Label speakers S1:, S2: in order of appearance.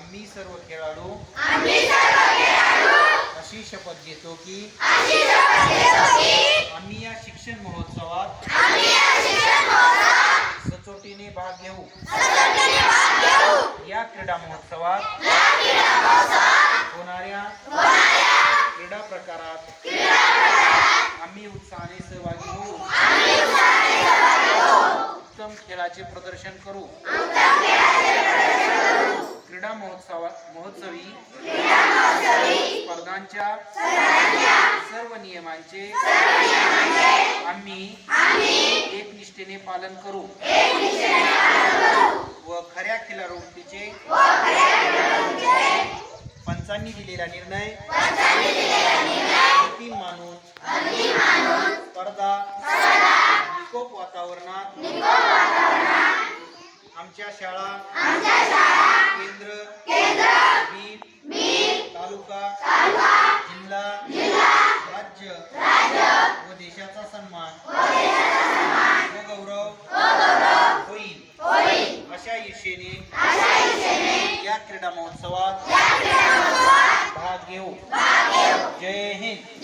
S1: आम्ही सर्व खेळाडू अशी शपथ घेतो की आम्ही या शिक्षण महोत्सवात सचोटीने भाग घेऊ. या क्रीडा महोत्सवात होणाऱ्या क्रीडा प्रकारात आम्ही उत्साहाने सहभागी होऊ. उत्तम खेळाचे प्रदर्शन करू. क्रीडा महोत्सवा महोत्सवी स्पर्धांच्या सर्व नियमांचे आम्ही एकनिष्ठेने पालन करू. व खऱ्या खिलाडूचे पंचांनी दिलेला निर्णय अंतिम मानून स्पर्धा निकोप वातावरणात आमच्या शाळा व देशाचा सन्मान. व गौरव. होईल. अशा इच्छेने या क्रीडा महोत्सवात भाग घेऊ. जय हिंद.